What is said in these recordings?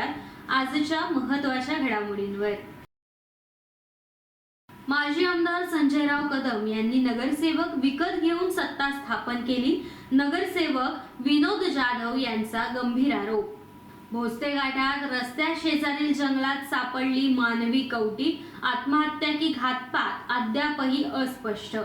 ऐकूयात आजच्या महत्त्वाच्या घडामोडींवर. माजी आमदार संजयराव कदम यांनी नगरसेवक विकत घेऊन सत्ता स्थापन केली. नगरसेवक विनोद जाधव यांचा गंभीर आरोप. भोसते घाटात रस्त्या शेजारील जंगलात सापडली मानवी कवटी. आत्महत्या की घातपात अद्यापही अस्पष्ट.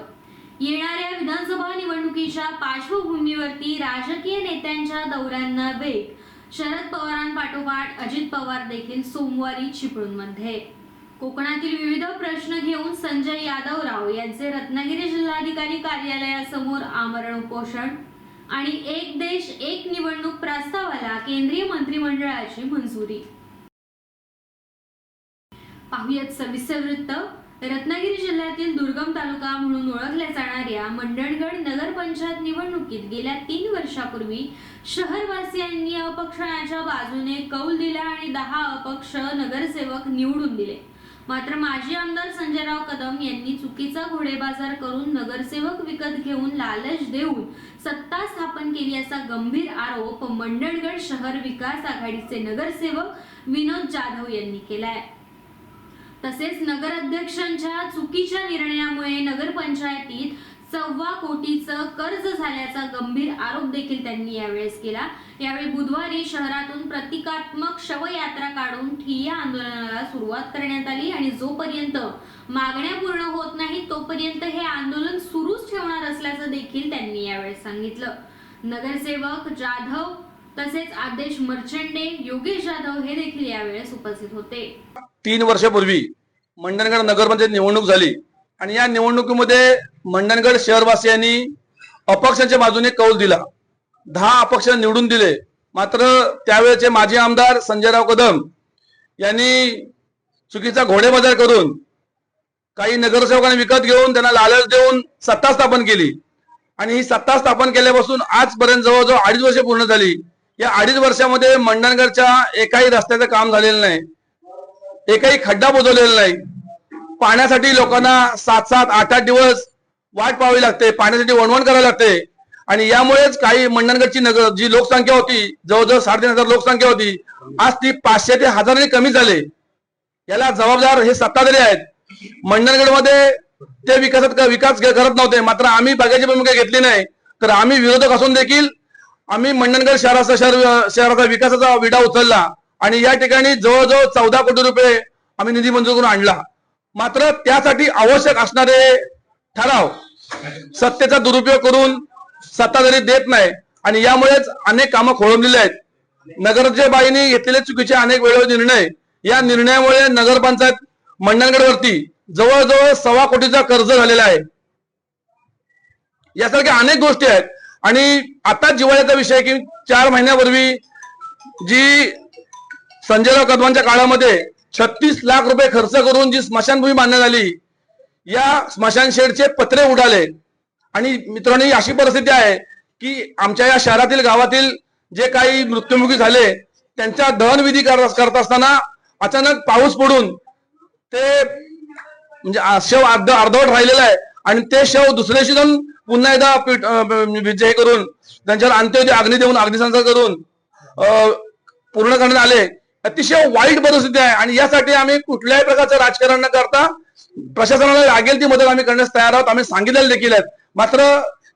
येणाऱ्या विधानसभा निवडणुकीच्या पार्श्वभूमीवरती राजकीय नेत्यांच्या दौऱ्यांना वेग. शरद पवारांपाठोपाठ अजित पवार देखील सोमवारी चिपळूणमध्ये. कोकणातील विविध प्रश्न घेऊन संजय यादवराव यांचे रत्नागिरी जिल्हाधिकारी कार्यालयासमोर आमरण उपोषण आणि एक देश एक निवडणूक प्रस्तावाला केंद्रीय मंत्रिमंडळाची मंजुरी. पाहुयात सविस्तर वृत्त. रत्नागिरी जिल्ह्यातील दुर्गम तालुका म्हणून ओळखल्या जाणाऱ्या मंडणगड नगरपंचायत निवडणुकीत गेल्या तीन वर्षापूर्वी शहरवासियांनी अपक्षाच्या बाजूने कौल दिला आणि दहा अपक्ष नगरसेवक निवडून दिले. मात्र माजी आमदार संजयराव कदम यांनी चुकीचा घोडेबाजार करून नगरसेवक विकत घेऊन लालच देऊन सत्ता स्थापन केली असा गंभीर आरोप मंडणगड शहर विकास आघाडीचे नगरसेवक विनोद जाधव यांनी केलाय. तसेच नगराध्यक्षांच्या चुकीच्या निर्णयामुळे नगरपंचायतीत सव्वा कोटीचं कर्ज झाल्याचा गंभीर आरोप देखील त्यांनी यावेळेस केला. यावेळी बुधवारी शहरातून प्रतिकात्मक शवयात्रा काढून ठिय्या आंदोलनाला सुरुवात करण्यात आली आणि जोपर्यंत मागण्या पूर्ण होत नाही तोपर्यंत हे आंदोलन सुरूच ठेवणार असल्याचं देखील त्यांनी यावेळेस सांगितलं. नगरसेवक जाधव तसेच आदेश मर्चंडे योगेश जाधव हे देखील यावेळेस उपस्थित होते. तीन वर्षापूर्वी मंडणगड नगरमध्ये निवडणूक झाली आणि या निवडणुकीमध्ये मंडणगड शहरवासियांनी अपक्षांच्या बाजूने कौल दिला. दहा अपक्ष निवडून दिले. मात्र त्यावेळेचे माजी आमदार संजयराव कदम यांनी चुकीचा घोडेबाजार करून काही नगरसेवकांना विकत घेऊन त्यांना लालच देऊन सत्ता स्थापन केली. आणि ही सत्ता स्थापन केल्यापासून आजपर्यंत जवळजवळ अडीच वर्षे पूर्ण झाली. या अडीच वर्षामध्ये मंडणगडच्या एकाही रस्त्याचं काम झालेलं नाही. एकाही खड्डा बुजवलेला नाही. पाण्यासाठी लोकांना सात सात आठ आठ दिवस वाट पाहावी लागते. पाण्यासाठी वणवण करावी लागते. आणि यामुळेच काही मंडणगडची नगर जी लोकसंख्या होती जवळजवळ साडेतीन हजार लोकसंख्या होती आज ती पाचशे ते हजारांनी कमी झाले. याला जबाबदार हे सत्ताधारी आहेत. मंडणगडमध्ये ते विकासात विकास करत नव्हते. मात्र आम्ही बघायची भूमिका घेतली नाही. तर आम्ही विरोधक असून देखील आम्ही मंडणगड शहराचा शहर शहराचा विकासाचा विडा उचलला आणि या ठिकाणी जवळजवळ चौदा कोटी रुपये आम्ही निधी मंजूर करून आणला. मात्र त्यासाठी आवश्यक असणारे ठराव सत्तेचा दुरुपयोग करून सत्ताधारी देत नाही आणि यामुळेच अनेक कामं खोळंबलेली आहेत. नगरच्या बाईंनी घेतलेले चुकीचे अनेक वेळेवर निर्णय. या निर्णयामुळे नगरपंचायत मंडणगडवरती जवळजवळ सव्वा कोटीचा कर्ज झालेला आहे. यासारख्या अनेक गोष्टी आहेत. आणि आता जिव्हाळ्याचा विषय की चार महिन्यापूर्वी जी संजयराव कदमांच्या काळामध्ये छत्तीस लाख रुपये खर्च करून जी स्मशानभूमी बांधण्यात आली या स्मशान शेडचे पत्रे उडाले. आणि मित्रांनी अशी परिस्थिती आहे की आमच्या या शहरातील गावातील जे काही मृत्युमुखी झाले त्यांच्या दहनविधी करत असताना अचानक पाऊस पडून ते म्हणजे शव अर्ध अर्धवट राहिलेलं आहे. आणि ते शव दुसऱ्या जाऊन पुन्हा एकदा विजय म्हणजे करून त्यांच्यावर अंत्योदय अग्नी देऊन अग्निसंस्कार करून पूर्ण करण्यात आले. अतिशय वाईट परिस्थिती आहे. आणि यासाठी आम्ही कुठल्याही प्रकारचं राजकारण न करता प्रशासनाला लागेल ती मदत आम्ही करण्यास तयार आहोत. आम्ही सांगितलेलं देखील आहेत मात्र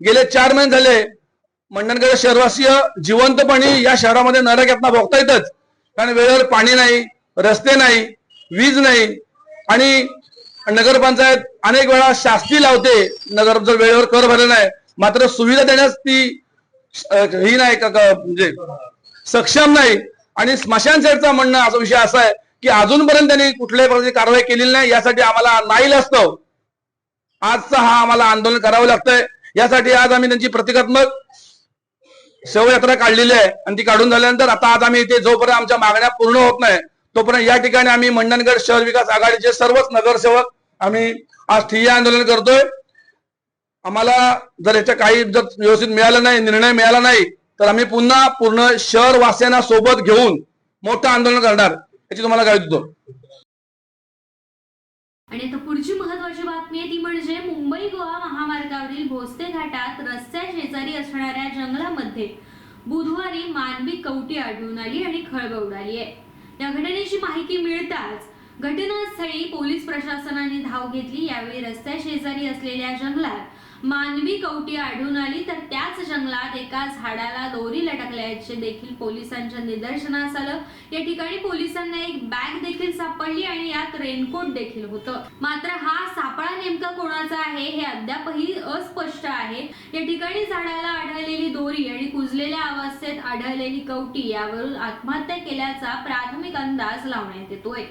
गेले चार महिने झाले मंडणगड शहरवासीय जिवंतपणे या शहरामध्ये नरक यातना भोगता येतच. कारण वेळेवर पाणी नाही रस्ते नाही वीज नाही. आणि नगरपंचायत अनेक वेळा शास्ती लावते. नगर जर वेळेवर कर भरला नाही मात्र सुविधा देण्यास ती ही नाही का का- म्हणजे सक्षम नाही. आणि स्मशान सेटचा म्हणणं असा विषय असा आहे की अजूनपर्यंत त्यांनी कुठल्याही प्रकारची कारवाई केलेली नाही. यासाठी आम्हाला नाही असतो. आजचा हा आम्हाला आंदोलन करावं लागतंय. यासाठी आज आम्ही त्यांची प्रतिकात्मक शवयात्रा काढलेली आहे. आणि ती काढून झाल्यानंतर आता आज आम्ही इथे जोपर्यंत आमच्या मागण्या पूर्ण होत नाही तोपर्यंत या ठिकाणी आम्ही मंडणगड शहर विकास आघाडीचे सर्वच नगरसेवक आम्ही आज ठिय्या आंदोलन करतोय. आम्हाला जर याच्या काही जर व्यवस्थित मिळालं नाही निर्णय मिळाला नाही तर आम्ही पुन्हा पूर्ण शहर वासियांना सोबत घेऊन मोठं आंदोलन करणार याची तुम्हाला काय देतो. आणि आता पुढची महत्वाची बातमी आहे ती म्हणजे मुंबई गोवा महामार्गावरील भोसते घाटात रस्त्या शेजारी असणाऱ्या जंगलामध्ये बुधवारी मानवी कवटी आढळून आली आणि खळबळ उडाली आहे. या घटनेची माहिती मिळताच घटनास्थळी पोलीस प्रशासनाने धाव घेतली. यावेळी रस्त्या शेजारी असलेल्या जंगलात मानवी कवटी आढळून आली. तर त्याच जंगलात एका झाडाला दोरी लटकल्याचे देखील पोलिसांच्या निदर्शनास आलं. या ठिकाणी पोलिसांना एक बॅग देखील सापडली आणि यात रेनकोट देखील होतं. मात्र हा सापळा नेमका कोणाचा आहे हे अद्यापही अस्पष्ट आहे. या ठिकाणी झाडाला आढळलेली दोरी आणि कुजलेल्या अवस्थेत आढळलेली कवटी यावरून आत्महत्या केल्याचा प्राथमिक अंदाज लावण्यात येतोय.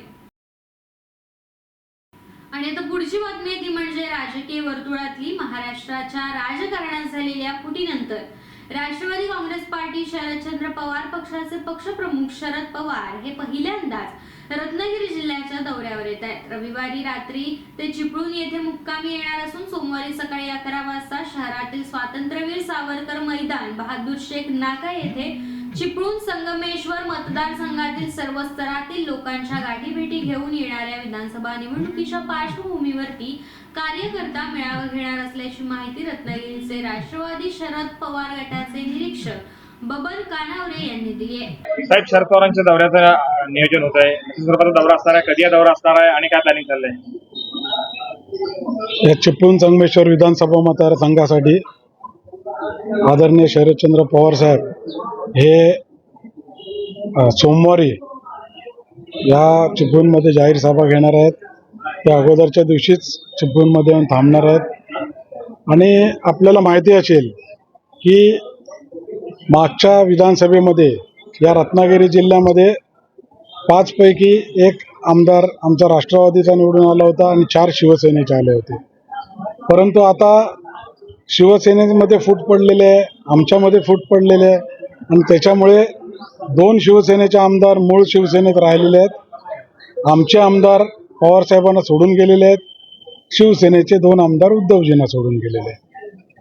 आणि आता पुढची बातमी ती म्हणजे राजकीय वर्तुळातली महाराष्ट्राच्या राजकारणात झालेल्या फुटीनंतर. राष्ट्रवादी काँग्रेस पार्टी शरदचंद्र पवार पक्षाचे पक्षप्रमुख शरद पवार हे पहिल्यांदाच रत्नागिरी जिल्ह्याच्या दौऱ्यावर येत आहेत. रविवारी रात्री ते चिपळूण येथे मुक्कामी येणार असून सोमवारी सकाळी अकरा वाजता शहरातील स्वातंत्र्यवीर सावरकर मैदान बहादूर शेख नाका येथे चिपळूण संगमेश्वर मतदारसंघातील सर्व स्तरातील लोकांच्या गाठीभेटी घेऊन येणाऱ्या विधानसभा निवडणुकीच्या पार्श्वभूमीवरती कार्यकर्ता मेळावा घेणार असल्याची माहिती रत्नागिरीचे राष्ट्रवादी शरद पवार गटाचे निरीक्षक बबन कानावरे यांनी दिली आहे. साहेब शरद पवारांच्या दौऱ्याचं नियोजन होत आहे. दौरा असणार आहे कधी हा दौरा असणार आहे आणि काय प्लॅनिंग चाललंय? या चिपळूण संगमेश्वर विधानसभा मतदारसंघासाठी आदरणीय शरदचंद्र पवार साहेब हे सोमवारी या चिपळूणमध्ये जाहीर सभा घेणार आहेत. त्या अगोदरच्या दिवशीच चिपळूणमध्ये येऊन थांबणार आहेत. आणि आपल्याला माहिती असेल की मागच्या विधानसभेमध्ये या रत्नागिरी जिल्ह्यामध्ये पाचपैकी एक आमदार आमचा राष्ट्रवादीचा निवडून आला होता आणि चार शिवसेनेचे आले होते. परंतु आता शिवसेनेमध्ये फूट पडलेले आहे आमच्यामध्ये फूट पडलेले आहे. आणि त्याच्यामुळे दोन शिवसेनेचे आमदार मूळ शिवसेनेत राहिलेले आहेत. आमचे आमदार पवारसाहेबांना सोडून गेलेले आहेत. शिवसेनेचे दोन आमदार उद्धवजींना सोडून गेलेले आहेत.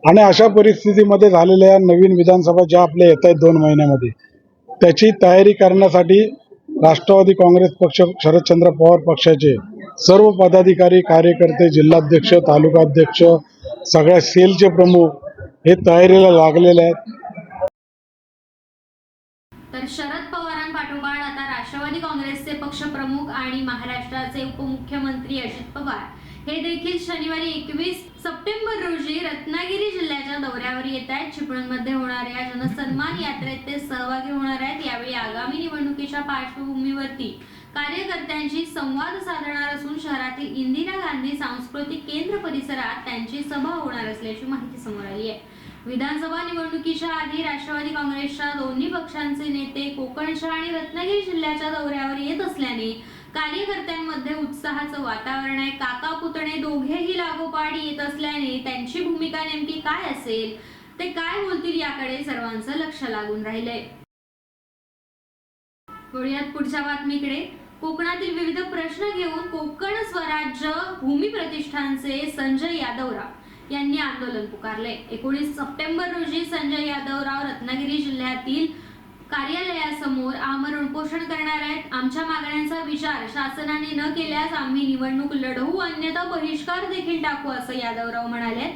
आणि अशा परिस्थितीमध्ये झालेल्या नवीन विधानसभा ज्या आपल्या येत आहेत दोन महिन्यामध्ये त्याची तयारी करण्यासाठी राष्ट्रवादी काँग्रेस पक्ष शरदचंद्र पवार पक्षाचे सर्व पदाधिकारी कार्यकर्ते जिल्हाध्यक्ष तालुकाध्यक्ष सगळ्या सेलचे प्रमुख हे तयारीला लागलेले आहेत. शरद पवारांपाठोपाठ आता राष्ट्रवादी काँग्रेसचे पक्षप्रमुख आणि महाराष्ट्राचे उपमुख्यमंत्री अजित पवार. हे देखील शनिवारी एकवीस सप्टेंबर रोजी रत्नागिरी जिल्ह्याच्या दौऱ्यावर येत आहेत. चिपळूणमध्ये होणाऱ्या जनसन्मान यात्रेत ते सहभागी होणार आहेत. यावेळी आगामी निवडणुकीच्या पार्श्वभूमीवरती कार्यकर्त्यांशी संवाद साधणार असून शहरातील इंदिरा गांधी सांस्कृतिक केंद्र परिसरात त्यांची सभा होणार असल्याची माहिती समोर आली आहे. विधानसभा निवडणुकीच्या आधी राष्ट्रवादी काँग्रेसच्या दोन्ही पक्षांचे नेते कोकणच्या आणि रत्नागिरी जिल्ह्याच्या दौऱ्यावर येत असल्याने कार्यकर्त्यांमध्ये उत्साहाचं वातावरण आहे. काका पुतणे दोघेही लागोपाठ येत असल्याने त्यांची भूमिका नेमकी काय असेल? ते काय बोलतील याकडे सर्वांचं लक्ष लागून राहिलंय. वळूयात पुढच्या बातमीकडे. कोकणातील विविध प्रश्न घेऊन कोकण स्वराज्य भूमी प्रतिष्ठानचे संजय यादवराव यांनी आंदोलन पुकारले एकोणीस सप्टेंबर रोजी संजय यादवराव रत्नागिरी जिल्ह्यातील कार्यालयासमोर आमरण उपोषण करणार आहेत. आमच्या मागण्यांचा विचार शासनाने न केल्यास आम्ही निवडणूक लढवू अन्यथा बहिष्कार देखील टाकू असं यादवराव म्हणाले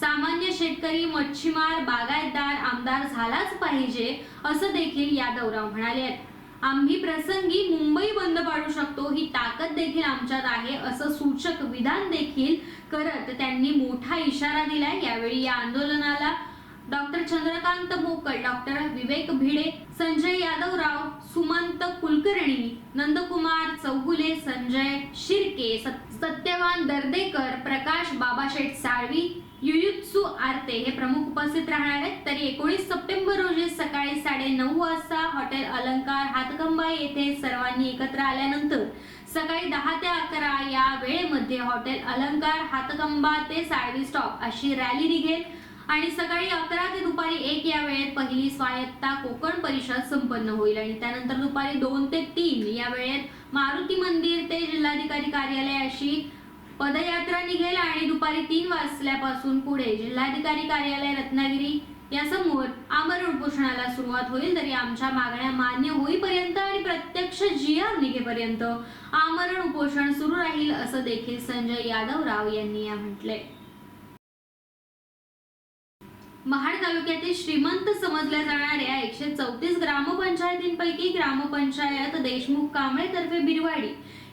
सामान्य शेतकरी मच्छीमार बागायतदार आमदार झालाच पाहिजे असं देखील यादवराव म्हणाले आहेत. आम्ही प्रसंगी मुंबई बंद पाडू शकतो ही ताकद देखील आमच्यात आहे असं सूचक विधान देखील करत त्यांनी मोठा इशारा दिलाय. यावेळी या आंदोलनाला डॉक्टर चंद्रकांत मोकळ डॉक्टर विवेक भिडे संजय यादवराव सुमंत कुलकर्णी नंदकुमार चौगुले संजय शिर्के सत्यवान दर्देकर प्रकाश बाबाशेठ साळवी युयुत्सू आरते हे प्रमुख उपस्थित राहणार आहेत. तरी एकोणीस सप्टेंबर रोजी सकाळी साडे नऊ वाजता हॉटेल अलंकार हातकंबा येथे सर्वांनी एकत्र आल्यानंतर सकाळी दहा ते अकरा या वेळेमध्ये हॉटेल अलंकार हातकंबा ते साळवी स्टॉप अशी रॅली निघेल. आणि सकाळी अकरा ते दुपारी एक या वेळेत पहिली स्वायत्ता कोकण परिषद संपन्न होईल आणि त्यानंतर दुपारी दोन ते तीन या वेळेत मारुती मंदिर ते जिल्हाधिकारी कार्यालय अशी पदयात्रा निघेल आणि दुपारी तीन वाजल्यापासून पुढे जिल्हाधिकारी कार्यालय रत्नागिरी यासमोर आमरण उपोषणाला सुरुवात होईल. तरी आमच्या मागण्या मान्य होईपर्यंत आणि प्रत्यक्ष जी निघेपर्यंत आमरण उपोषण सुरू राहील असं देखील संजय यादवराव यांनी या म्हटलंय. महाड तालुक्यातील श्रीमंत समजल्या जाणाऱ्या एकशे चौतीस ग्रामपंचायतींपैकी ग्रामपंचायत देशमुख कांबळेतर्फे बिरवाडी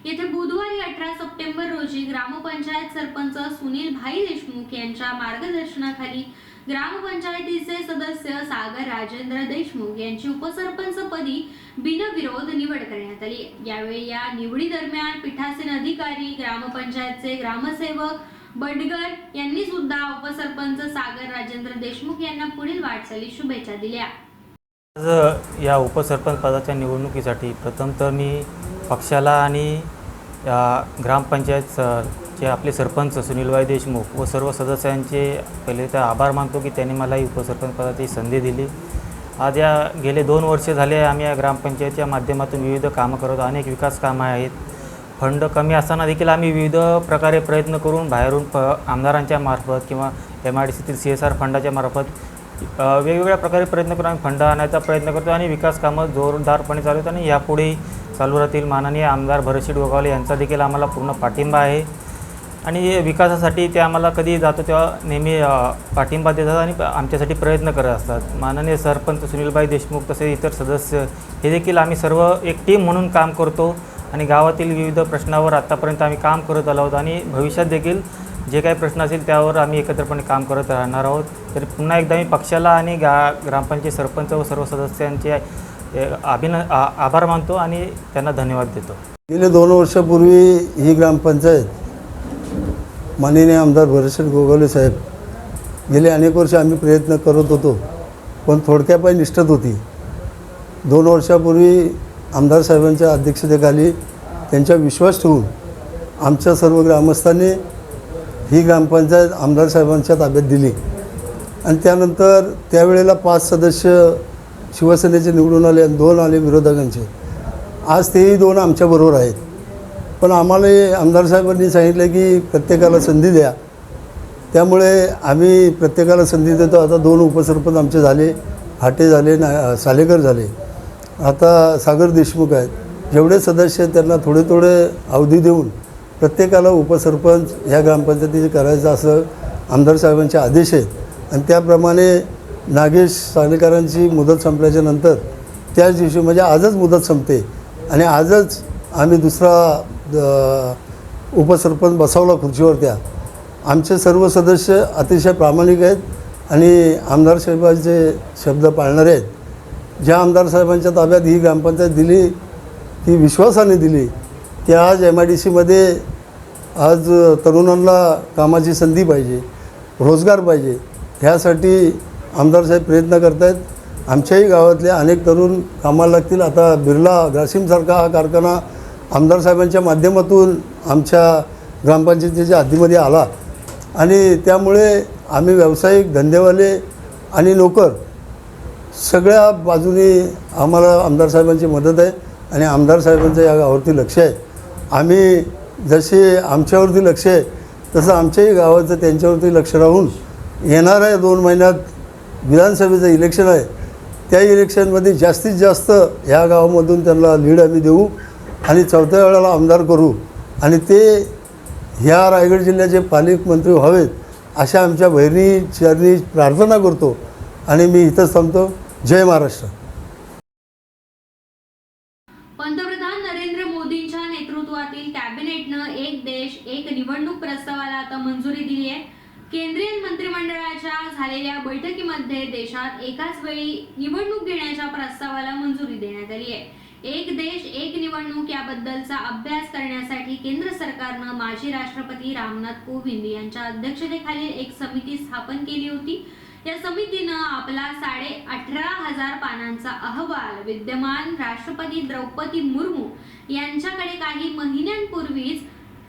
येथे बुधवारी अठरा सप्टेंबर रोजी ग्रामपंचायत सरपंच सुनील भाई देशमुख यांच्या मार्गदर्शनाखाली ग्रामपंचायतीचे सदस्य सागर राजेंद्र देशमुख यांची उपसरपंच पदी बिनविरोध निवड करण्यात आली. यावेळी या निवडी दरम्यान पीठासीन अधिकारी ग्रामपंचायतचे ग्रामसेवक बडगर यांनी सुद्धा उपसरपंच सागर राजेंद्र देशमुख यांना पुढील वाटचाली शुभेच्छा दिल्या. आज या उपसरपंच पदाच्या निवडणुकीसाठी प्रथम तर मी पक्षाला आणि ग्रामपंचायत जे चे आपले सरपंच सुनीलभाई देशमुख व सर्व सदस्यांचे पहिले तर आभार मानतो की त्यांनी मला ही उपसरपंच पदाची संधी दिली. आज या गेले दोन वर्षे झाले आम्ही या ग्रामपंचायतच्या माध्यमातून विविध कामं करत अनेक विकास कामं आहेत. फंड कमी असताना देखील आम्ही विविध प्रकारे प्रयत्न करून बाहेरून प आमदारांच्या मार्फत किंवा एम आय डी सीतील सी एस आर फंडाच्या मार्फत वेगवेगळ्या प्रकारे प्रयत्न करून आम्ही फंड आणायचा प्रयत्न करतो आणि विकास कामं जोरदारपणे चालू आहेत आणि यापुढे चालू राहतील. माननीय आमदार भरशीट गोगावले यांचा देखील आम्हाला पूर्ण पाठिंबा आहे. आणि विकासासाठी ते आम्हाला कधी जातो तेव्हा नेहमी पाठिंबा देतात आणि आमच्यासाठी प्रयत्न करत असतात. माननीय सरपंच सुनीलभाई देशमुख तसेच इतर सदस्य हे देखील आम्ही सर्व एक टीम म्हणून काम करतो. आणि गावातील विविध प्रश्नावर आत्तापर्यंत आम्ही काम करत आलो आहोत आणि भविष्यात देखील जे काही प्रश्न असतील त्यावर आम्ही एकत्रपणे काम करत राहणार आहोत. तर पुन्हा एकदा मी पक्षाला आणि गा ग्रामपंचायत सरपंच व सर्व सदस्यांचे अ, अभिन आ- आभार मानतो आणि त्यांना धन्यवाद देतो. गेले दोन वर्षापूर्वी ही ग्रामपंचायत माननीय आमदार भरतशेठ गोगावले साहेब गेले अनेक वर्ष आम्ही प्रयत्न करत होतो पण थोडक्या पाय निष्ठत होती. दोन वर्षापूर्वी आमदार साहेबांच्या अध्यक्षतेखाली त्यांच्या विश्वास ठेवून आमच्या सर्व ग्रामस्थांनी ही ग्रामपंचायत आमदार साहेबांच्या ताब्यात दिली. आणि त्यानंतर त्यावेळेला पाच सदस्य शिवसेनेचे निवडून आले आणि दोन आले विरोधकांचे. आज तेही दोन आमच्याबरोबर आहेत. पण आम्हाला आमदार साहेबांनी सांगितलं की प्रत्येकाला संधी द्या. त्यामुळे आम्ही प्रत्येकाला संधी देतो. आता दोन उपसरपंच आमचे झाले हाटे झाले ना सालेकर झाले. आता सागर देशमुख आहेत. जेवढे सदस्य आहेत त्यांना थोडे थोडे अवधी देऊन प्रत्येकाला उपसरपंच ह्या ग्रामपंचायतीचे करायचं असं आमदार साहेबांचे आदेश आहेत. आणि त्याप्रमाणे नागेश सानेकरांची मुदत संपल्याच्या नंतर त्याच दिवशी म्हणजे आजच मुदत संपते. आणि आजच आम्ही दुसरा उपसरपंच बसवला खुर्चीवर त्या आमचे सर्व सदस्य अतिशय प्रामाणिक आहेत आणि आमदार साहेबांचे शब्द पाळणारे आहेत. ज्या आमदार साहेबांच्या ताब्यात ही ग्रामपंचायत दिली ती विश्वासाने दिली की आज एम आय डी सीमध्ये आज तरुणांना कामाची संधी पाहिजे रोजगार पाहिजे ह्यासाठी आमदार साहेब प्रयत्न करत आहेत आमच्याही गावातले अनेक तरुण कामाला लागतील. आता बिर्ला ग्रासिमसारखा हा कारखाना आमदार साहेबांच्या माध्यमातून आमच्या ग्रामपंचायतीच्या हद्दीमध्ये आला. आणि त्यामुळे आम्ही व्यावसायिक धंदेवाले आणि नोकर सगळ्या बाजूने आम्हाला आमदार साहेबांची मदत आहे आणि आमदार साहेबांचं या गावावरती लक्ष आहे. आम्ही जसे आमच्यावरती लक्ष आहे तसं आमच्याही गावाचं त्यांच्यावरती लक्ष राहून येणाऱ्या दोन महिन्यात विधानसभेचं इलेक्शन आहे. त्या इलेक्शनमध्ये जास्तीत जास्त ह्या गावामधून त्यांना लीड आम्ही देऊ आणि चौथ्या वेळाला आमदार करू आणि ते ह्या रायगड जिल्ह्याचे पालकमंत्री व्हावेत अशा आमच्या बहिणी चरणी प्रार्थना करतो आणि मी इथंच थांबतो. जय महाराष्ट्र. पंतप्रधान नरेंद्र मोदींच्या नेतृत्वातील कॅबिनेटनं एक देश एक निवडणूक प्रस्तावाला आता मंजुरी दिली आहे. केंद्रीय मंत्रिमंडळाच्या झालेल्या बैठकीमध्ये देशात एकाच वेळी निवडणूक घेण्याच्या प्रस्तावाला मंजुरी देण्यात आली आहे. एक देश एक निवडणूक याबद्दलचा अभ्यास करण्यासाठी केंद्र सरकारनं माजी राष्ट्रपती रामनाथ कोविंद यांच्या अध्यक्षतेखाली एक समिती स्थापन केली होती. या समितीनं आपला साडे अठरा हजार पानांचा अहवाल विद्यमान राष्ट्रपती द्रौपदी मुर्मू यांच्याकडे काही महिन्यांपूर्वीच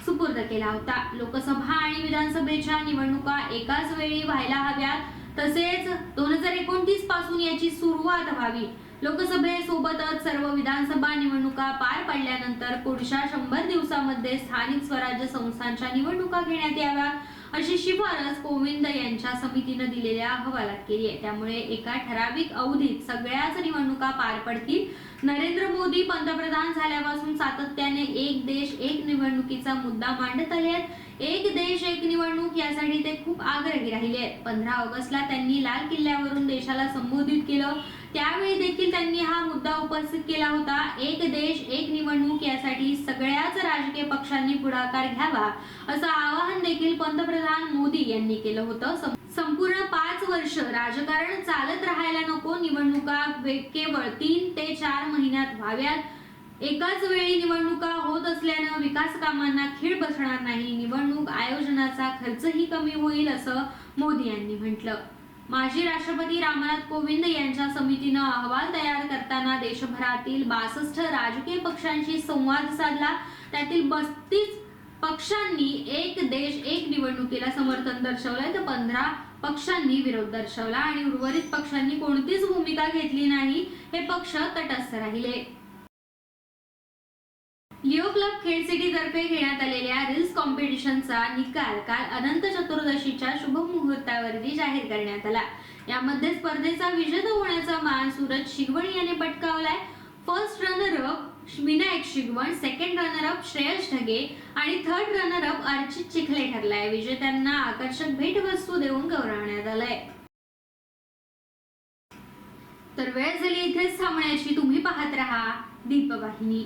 सुपूर्द केला होता. लोकसभा आणि विधानसभेच्या निवडणुका एकाच वेळी व्हायला हव्यात. तसेच दोन हजार एकोणतीसपासून याची सुरुवात व्हावी. लोकसभेसोबतच सर्व विधानसभा निवडणुका पार पडल्यानंतर पुढच्या शंभर दिवसामध्ये स्थानिक स्वराज्य संस्थांच्या निवडणुका घेण्यात याव्या अशी शिफारस कोविंद यांच्या समितीनं दिलेल्या अहवालात केली आहे. त्यामुळे एका ठराविक अवधीत सगळ्याच निवडणुका पार पडतील. नरेंद्र मोदी पंतप्रधान झाल्यापासून सातत्याने एक देश एक निवडणुकीचा मुद्दा मांडत आले आहेत. एक देश एक निवडणूक यासाठी ते खूप आग्रही राहिले आहेत. पंधरा ऑगस्टला त्यांनी लाल किल्ल्यावरून देशाला संबोधित केलं. त्यावेळी देखील त्यांनी हा मुद्दा उपस्थित केला होता. एक देश एक निवडणूक यासाठी सगळ्याच राजकीय पक्षांनी पुढाकार घ्यावा असं आवाहन देखील पंतप्रधान मोदी यांनी केलं होतं. संपूर्ण पाच वर्ष राजकारण चालत राहायला नको. निवडणुका केवळ तीन ते चार महिन्यात व्हाव्यात. एकाच वेळी निवडणुका होत असल्यानं विकास कामांना खीळ बसणार नाही. निवडणूक आयोजनाचा खर्चही कमी होईल असं मोदी यांनी म्हटलं. माजी राष्ट्रपती रामनाथ कोविंद यांच्या समितीनं अहवाल तयार करताना देशभरातील बासष्ट राजकीय पक्षांशी संवाद साधला. त्यातील बस्तीस पक्षांनी एक देश एक निवडणुकीला समर्थन दर्शवलंय. तर पंधरा पक्षांनी विरोध दर्शवला आणि उर्वरित पक्षांनी कोणतीच भूमिका घेतली नाही हे पक्ष तटस्थ राहिले. लिओ क्लब खेड सिटी तर्फे घेण्यात आलेल्या रील्स कॉम्पिटिशनचा निकाल काल अनंत चतुर्दशीच्या शुभ मुहूर्तावरती जाहीर करण्यात आला. यामध्ये स्पर्धेचा विजेता होण्याचा मान सूरज शिगवणी याने पटकावलाय. First runner up Vinayak Shigwan second runner up Shreyas Dhage आणि third runner up Archit Chikhale ठरलाय. विजेत्यांना आकर्षक भेटवस्तू देऊन गौरवण्यात आलंय. तर वेळ झाली इथेच थांबण्याची. तुम्ही पाहत राहा दीपवाहिनी.